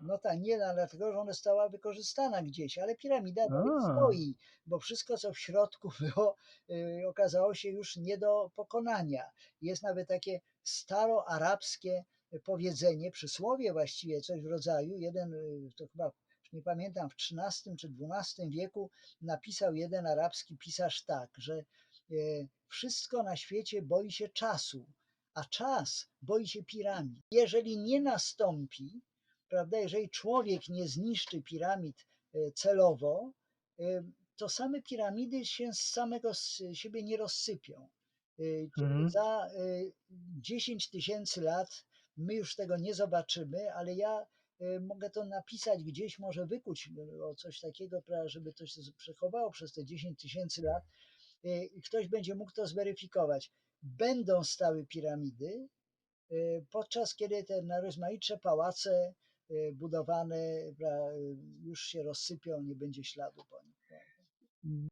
No tak, nie, no, dlatego że ona została wykorzystana gdzieś, ale piramida dalej stoi, bo wszystko, co w środku było, y, okazało się już nie do pokonania. Jest nawet takie staroarabskie powiedzenie, przysłowie właściwie, coś w rodzaju, jeden, y, to chyba, nie pamiętam, w XIII czy XII wieku napisał jeden arabski pisarz tak, że y, wszystko na świecie boi się czasu, a czas boi się piramid. Jeżeli nie nastąpi, prawda, jeżeli człowiek nie zniszczy piramid e, celowo, e, to same piramidy się z samego z siebie nie rozsypią. E, Mhm. za e, 10 tysięcy lat my już tego nie zobaczymy, ale ja mogę to napisać gdzieś, może wykuć o coś takiego, żeby to się przechowało przez te 10 tysięcy lat i ktoś będzie mógł to zweryfikować. Będą stały piramidy, podczas kiedy te najrozmaitsze pałace budowane pra- już się rozsypią, nie będzie śladu po nich.